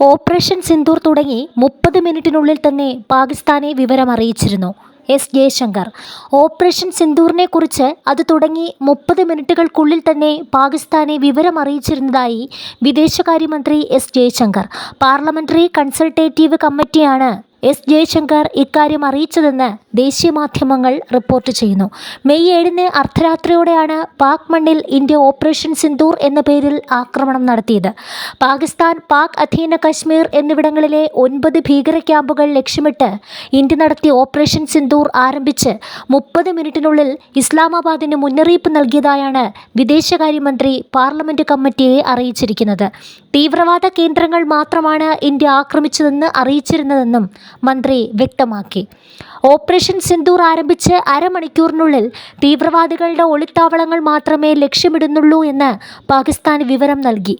Operation Sindoor തുടങ്ങി മുപ്പത് മിനിറ്റിനുള്ളിൽ തന്നെ പാകിസ്ഥാനെ വിവരമറിയിച്ചിരുന്നു. എസ് ജയശങ്കർ. ഓപ്പറേഷൻ സിന്ദൂറിനെ കുറിച്ച് അത് തുടങ്ങി മുപ്പത് മിനിറ്റുകൾക്കുള്ളിൽ തന്നെ പാകിസ്ഥാനെ വിവരമറിയിച്ചിരുന്നതായി വിദേശകാര്യമന്ത്രി എസ് ജയശങ്കർ. പാർലമെന്ററി കൺസൾട്ടേറ്റീവ് കമ്മിറ്റിയാണ് എസ് ജയശങ്കർ ഇക്കാര്യം അറിയിച്ചതെന്ന് ദേശീയ മാധ്യമങ്ങൾ റിപ്പോർട്ട് ചെയ്യുന്നു. മെയ് ഏഴിന് അർദ്ധരാത്രിയോടെയാണ് പാക് മണ്ണിൽ ഇന്ത്യ ഓപ്പറേഷൻ സിന്ദൂർ എന്ന പേരിൽ ആക്രമണം നടത്തിയത്. പാകിസ്ഥാൻ പാക് അധീന കശ്മീർ എന്നിവിടങ്ങളിലെ ഒൻപത് ഭീകര ക്യാമ്പുകൾ ലക്ഷ്യമിട്ട് ഇന്ത്യ നടത്തിയ ഓപ്പറേഷൻ സിന്ദൂർ ആരംഭിച്ച് മുപ്പത് മിനിറ്റിനുള്ളിൽ ഇസ്ലാമാബാദിന് മുന്നറിയിപ്പ് നൽകിയതായാണ് വിദേശകാര്യമന്ത്രി പാർലമെന്റ് കമ്മിറ്റിയെ അറിയിച്ചിരിക്കുന്നത്. തീവ്രവാദ കേന്ദ്രങ്ങൾ മാത്രമാണ് ഇന്ത്യ ആക്രമിച്ചതെന്ന് അറിയിച്ചിരുന്നതെന്നും മന്ത്രി വ്യക്തമാക്കി. ഓപ്പറേഷൻ സിന്ദൂർ ആരംഭിച്ച് അരമണിക്കൂറിനുള്ളിൽ തീവ്രവാദികളുടെ ഒളിത്താവളങ്ങൾ മാത്രമേ ലക്ഷ്യമിടുന്നുള്ളൂ എന്ന് പാകിസ്ഥാൻ വിവരം നൽകി.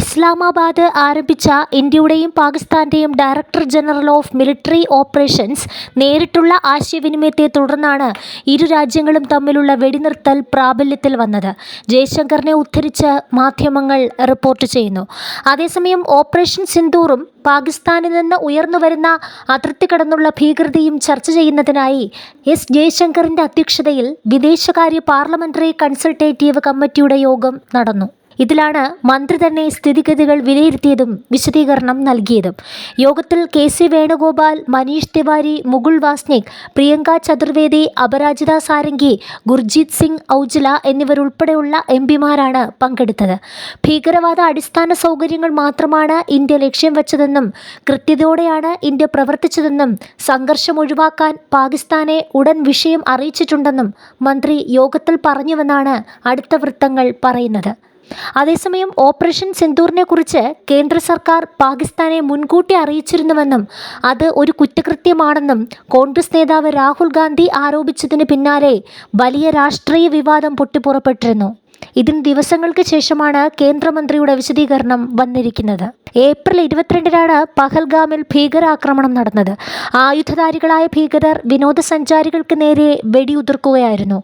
ഇസ്ലാമാബാദ് ആരംഭിച്ച ഇന്ത്യയുടെയും പാകിസ്ഥാന്റെയും director general of military operations നേരിട്ടുള്ള ആശയവിനിമയത്തെ തുടർന്നാണ് ഇരു രാജ്യങ്ങളും തമ്മിലുള്ള വെടിനിർത്തൽ പ്രാബല്യത്തിൽ വന്നത്. ജയശങ്കറിനെ ഉദ്ധരിച്ച് മാധ്യമങ്ങൾ റിപ്പോർട്ട് ചെയ്യുന്നു. അതേസമയം ഓപ്പറേഷൻ സിന്ദൂറും പാകിസ്ഥാനിൽ നിന്ന് ഉയർന്നുവരുന്ന അതിർത്തി കടന്നുള്ള ഭീകരതയും ചർച്ച ചെയ്യുന്നതിനായി എസ് ജയശങ്കറിന്റെ അധ്യക്ഷതയിൽ വിദേശകാര്യ പാർലമെന്ററി കൺസൾട്ടേറ്റീവ് കമ്മിറ്റിയുടെ യോഗം നടന്നു. ഇതിലാണ് മന്ത്രി തന്നെ സ്ഥിതിഗതികൾ വിലയിരുത്തിയതും വിശദീകരണം നൽകിയതും. യോഗത്തിൽ കെ സി വേണുഗോപാൽ മനീഷ് തിവാരി മുകുൾ വാസ്നിക് പ്രിയങ്ക ചതുർവേദി അപരാജിത സാരംഗി ഗുർജീത് സിംഗ് ഔജ്ല എന്നിവരുൾപ്പെടെയുള്ള എം പിമാരാണ് പങ്കെടുത്തത്. ഭീകരവാദ അടിസ്ഥാന സൗകര്യങ്ങൾ മാത്രമാണ് ഇന്ത്യ ലക്ഷ്യം വെച്ചതെന്നും കൃത്യതയോടെയാണ് ഇന്ത്യ പ്രവർത്തിച്ചതെന്നും സംഘർഷം ഒഴിവാക്കാൻ പാകിസ്ഥാനെ ഉടൻ വിഷയം അറിയിച്ചിട്ടുണ്ടെന്നും മന്ത്രി യോഗത്തിൽ പറഞ്ഞുവെന്നാണ് അടുത്ത വൃത്തങ്ങൾ പറയുന്നത്. അതേസമയം ഓപ്പറേഷൻ സിന്ദൂറിനെ കുറിച്ച് കേന്ദ്ര സർക്കാർ പാകിസ്ഥാനെ മുൻകൂട്ടി അറിയിച്ചിരുന്നുവെന്നും അത് ഒരു കുറ്റകൃത്യമാണെന്നും കോൺഗ്രസ് നേതാവ് രാഹുൽ ഗാന്ധി ആരോപിച്ചതിന് പിന്നാലെ വലിയ രാഷ്ട്രീയ വിവാദം പൊട്ടിപ്പുറപ്പെട്ടിരുന്നു. ഇതിന് ദിവസങ്ങൾക്ക് ശേഷമാണ് കേന്ദ്രമന്ത്രിയുടെ വിശദീകരണം വന്നിരിക്കുന്നത്. ഏപ്രിൽ ഇരുപത്തിരണ്ടിനാണ് പഹൽഗാമിൽ ഭീകരാക്രമണം നടന്നത്. ആയുധധാരികളായ ഭീകരർ വിനോദസഞ്ചാരികൾക്ക് നേരെ വെടിയുതിർക്കുകയായിരുന്നു.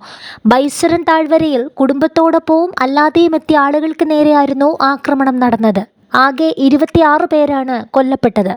ബൈസരൻ താഴ്വരയിൽ കുടുംബത്തോടൊപ്പവും അല്ലാതെയും എത്തിയ ആളുകൾക്ക് നേരെയായിരുന്നു ആക്രമണം നടന്നത്. ആകെ ഇരുപത്തിയാറ് പേരാണ് കൊല്ലപ്പെട്ടത്.